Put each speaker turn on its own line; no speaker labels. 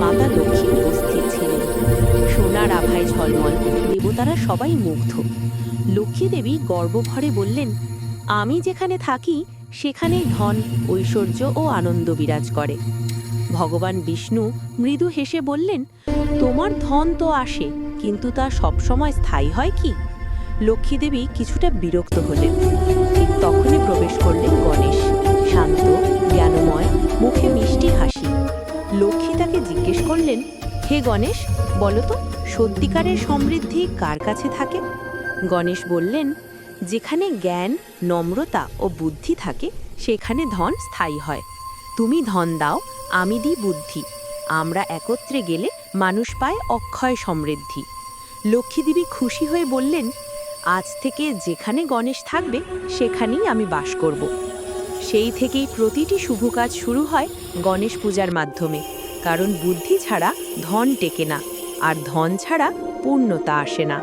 মাতা লক্ষ্মী উপস্থিত ছিলেন। সোনার আভায় ঝলমল দেবতারা সবাই মুগ্ধ। লক্ষ্মী দেবী গর্বভরে বললেন, আমি যেখানে থাকি, সেখানেই ধন, ঐশ্বর্য ও আনন্দ বিরাজ করে। ভগবান বিষ্ণু মৃদু হেসে বললেন, তোমার ধন তো আসে, কিন্তু তা সবসময় স্থায়ী হয় কি? লক্ষ্মীদেবী কিছুটা বিরক্ত হলেন। ঠিক তখনই প্রবেশ করলেন গণেশ। লক্ষ্মী তাকে জিজ্ঞেস করলেন, হে গণেশ, বলো তো, সত্যিকারের সমৃদ্ধি কার কাছে থাকে? গণেশ বললেন, যেখানে জ্ঞান, নম্রতা ও বুদ্ধি থাকে, সেখানে ধন স্থায়ী হয়। তুমি ধন দাও, আমি দিই বুদ্ধি। আমরা একত্রে গেলে মানুষ পায় অক্ষয় সমৃদ্ধি। লক্ষ্মীদেবী খুশি হয়ে বললেন, আজ থেকে যেখানে গণেশ থাকবে, সেখানেই আমি বাস করব। সেই থেকেই প্রতিটি শুভ কাজ শুরু হয় গণেশ পূজার মাধ্যমে। কারণ বুদ্ধি ছাড়া ধন টেকে না, আর ধন ছাড়া পূর্ণতা আসে না।